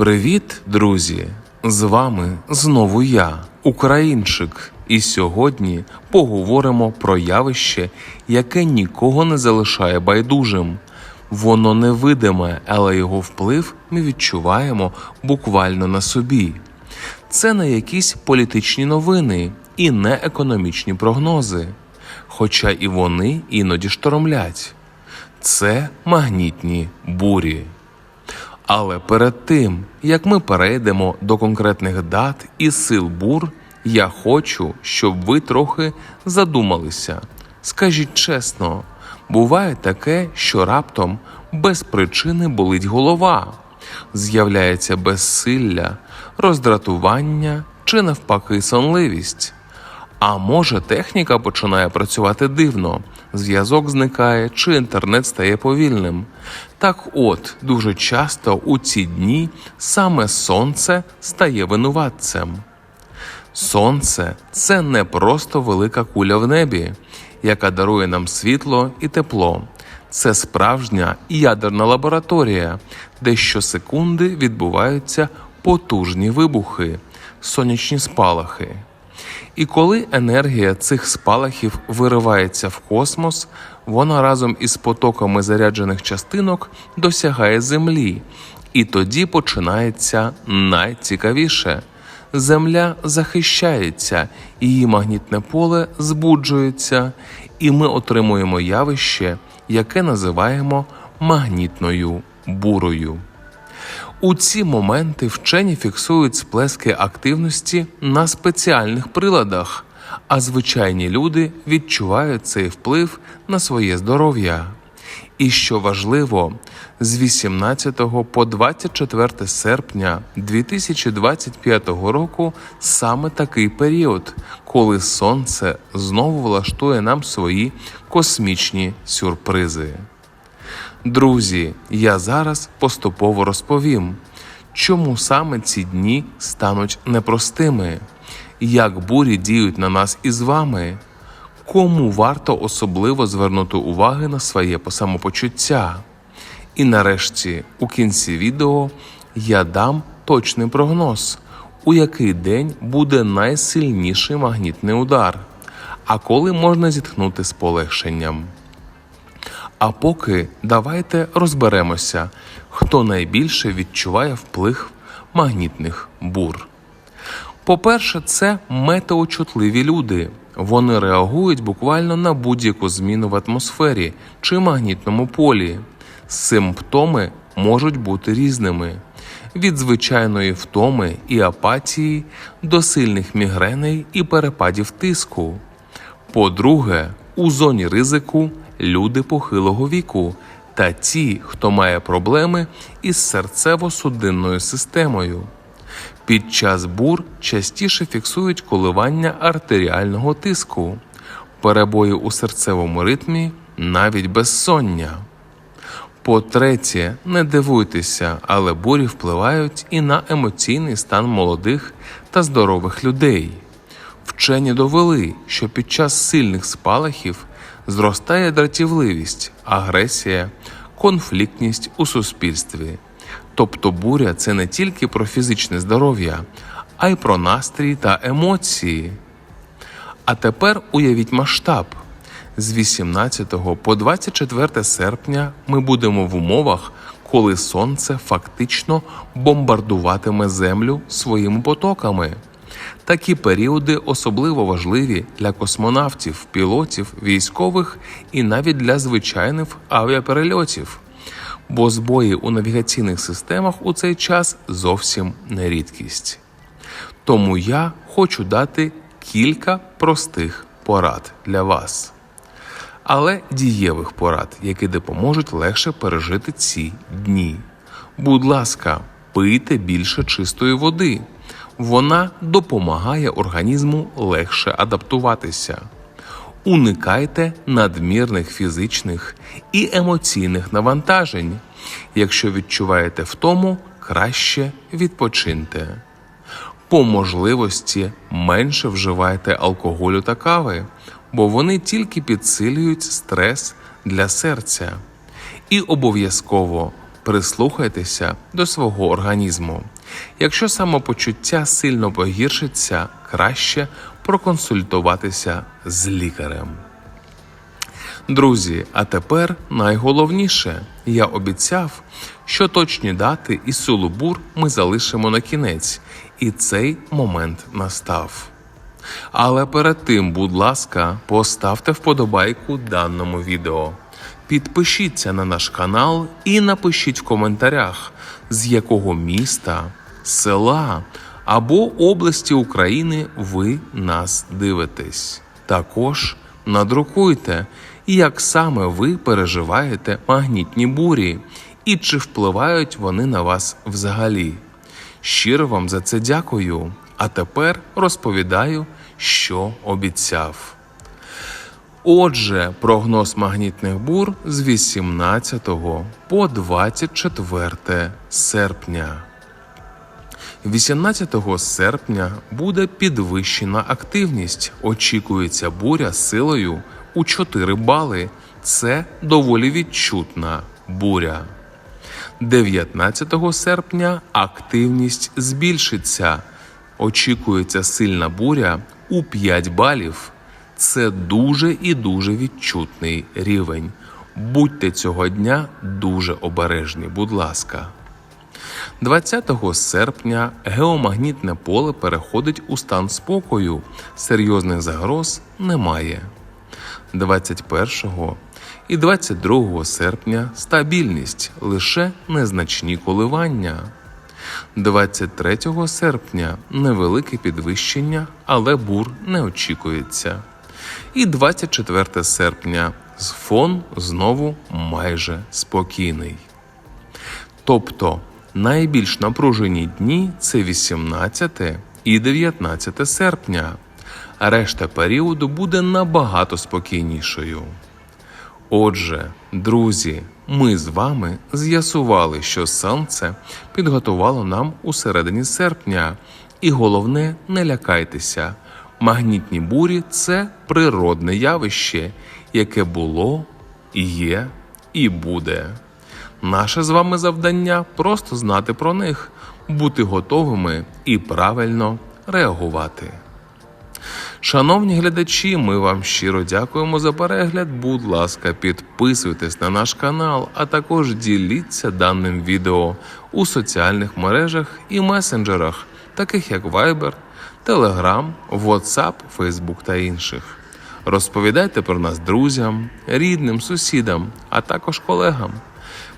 Привіт, друзі! З вами знову я, українчик, і сьогодні поговоримо про явище, яке нікого не залишає байдужим. Воно невидиме, але його вплив ми відчуваємо буквально на собі. Це не якісь політичні новини і не економічні прогнози, хоча і вони іноді штормлять. Це магнітні бурі. Але перед тим, як ми перейдемо до конкретних дат і сил бур, я хочу, щоб ви трохи задумалися. Скажіть чесно, буває таке, що раптом без причини болить голова, з'являється безсилля, роздратування чи навпаки сонливість. А може, техніка починає працювати дивно, зв'язок зникає чи інтернет стає повільним. Так от, дуже часто у ці дні саме сонце стає винуватцем. Сонце це не просто велика куля в небі, яка дарує нам світло і тепло. Це справжня ядерна лабораторія, де щосекунди відбуваються потужні вибухи, сонячні спалахи. І коли енергія цих спалахів виривається в космос, вона разом із потоками заряджених частинок досягає Землі, і тоді починається найцікавіше. Земля захищається, її магнітне поле збуджується, і ми отримуємо явище, яке називаємо магнітною бурою. У ці моменти вчені фіксують сплески активності на спеціальних приладах, а звичайні люди відчувають цей вплив на своє здоров'я. І що важливо, з 18 по 24 серпня 2025 року саме такий період, коли сонце знову влаштує нам свої космічні сюрпризи. Друзі, я зараз поступово розповім, чому саме ці дні стануть непростими, як бурі діють на нас із вами, кому варто особливо звернути уваги на своє самопочуття. І нарешті, у кінці відео я дам точний прогноз, у який день буде найсильніший магнітний удар, а коли можна зітхнути з полегшенням. А поки давайте розберемося, хто найбільше відчуває вплив магнітних бур. По-перше, це метеочутливі люди. Вони реагують буквально на будь-яку зміну в атмосфері чи магнітному полі. Симптоми можуть бути різними: від звичайної втоми і апатії до сильних мігреней і перепадів тиску. По-друге, у зоні ризику люди похилого віку та ті, хто має проблеми із серцево-судинною системою. Під час бур частіше фіксують коливання артеріального тиску, перебої у серцевому ритмі, навіть безсоння. По-третє, не дивуйтеся, але бурі впливають і на емоційний стан молодих та здорових людей. Вчені довели, що під час сильних спалахів зростає дратівливість, агресія, конфліктність у суспільстві. Тобто буря це не тільки про фізичне здоров'я, а й про настрій та емоції. А тепер уявіть масштаб. З 18 по 24 серпня ми будемо в умовах, коли сонце фактично бомбардуватиме землю своїми потоками. Такі періоди особливо важливі для космонавтів, пілотів, військових і навіть для звичайних авіаперельотів, бо збої у навігаційних системах у цей час зовсім не рідкість. Тому я хочу дати кілька простих порад для вас, але дієвих порад, які допоможуть легше пережити ці дні. Будь ласка, пийте більше чистої води. Вона допомагає організму легше адаптуватися. Уникайте надмірних фізичних і емоційних навантажень. Якщо відчуваєте втому, краще відпочиньте. По можливості менше вживайте алкоголю та кави, бо вони тільки підсилюють стрес для серця. І обов'язково прислухайтеся до свого організму. Якщо самопочуття сильно погіршиться, краще проконсультуватися з лікарем. Друзі, а тепер найголовніше. Я обіцяв, що точні дати і сулубур ми залишимо на кінець, і цей момент настав. Але перед тим, будь ласка, поставте вподобайку даному відео. Підпишіться на наш канал і напишіть в коментарях, з якого міста, села або області України ви нас дивитесь. Також надрукуйте, як саме ви переживаєте магнітні бурі і чи впливають вони на вас взагалі. Щиро вам за це дякую. А тепер розповідаю, що обіцяв. Отже, прогноз магнітних бур з 18 по 24 серпня. 18 серпня буде підвищена активність. Очікується буря силою у 4 бали. Це доволі відчутна буря. 19 серпня активність збільшиться. Очікується сильна буря у 5 балів. Це дуже і дуже відчутний рівень. Будьте цього дня дуже обережні, будь ласка. 20 серпня геомагнітне поле переходить у стан спокою. Серйозних загроз немає. 21 і 22 серпня стабільність, лише незначні коливання. 23 серпня невелике підвищення, але бур не очікується. І 24 серпня фон знову майже спокійний. Тобто найбільш напружені дні це 18 і 19 серпня, решта періоду буде набагато спокійнішою. Отже, друзі, ми з вами з'ясували, що сонце підготувало нам у середині серпня, і головне, не лякайтеся. Магнітні бурі це природне явище, яке було, є і буде. Наше з вами завдання просто знати про них, бути готовими і правильно реагувати. Шановні глядачі, ми вам щиро дякуємо за перегляд. Будь ласка, підписуйтесь на наш канал, а також діліться даним відео у соціальних мережах і месенджерах, таких як Viber, Telegram, WhatsApp, Facebook та інших. Розповідайте про нас друзям, рідним, сусідам, а також колегам.